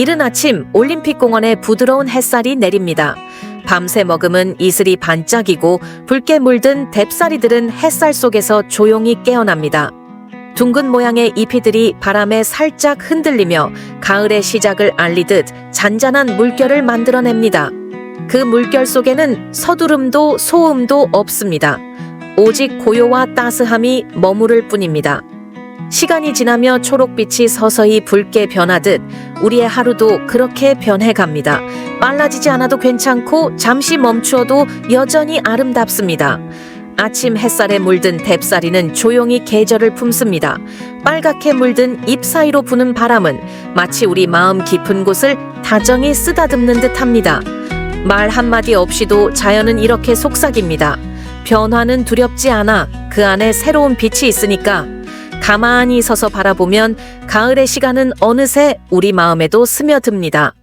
이른 아침 올림픽 공원에 부드러운 햇살이 내립니다. 밤새 머금은 이슬이 반짝이고 붉게 물든 뎁사리들은 햇살 속에서 조용히 깨어납니다. 둥근 모양의 잎이들이 바람에 살짝 흔들리며 가을의 시작을 알리듯 잔잔한 물결을 만들어냅니다. 그 물결 속에는 서두름도 소음도 없습니다. 오직 고요와 따스함이 머무를 뿐입니다. 시간이 지나며 초록빛이 서서히 붉게 변하듯 우리의 하루도 그렇게 변해갑니다. 빨라지지 않아도 괜찮고 잠시 멈추어도 여전히 아름답습니다. 아침 햇살에 물든 뎁사리는 조용히 계절을 품습니다. 빨갛게 물든 잎 사이로 부는 바람은 마치 우리 마음 깊은 곳을 다정히 쓰다듬는 듯합니다. 말 한마디 없이도 자연은 이렇게 속삭입니다. 변화는 두렵지 않아 그 안에 새로운 빛이 있으니까 가만히 서서 바라보면 가을의 시간은 어느새 우리 마음에도 스며듭니다.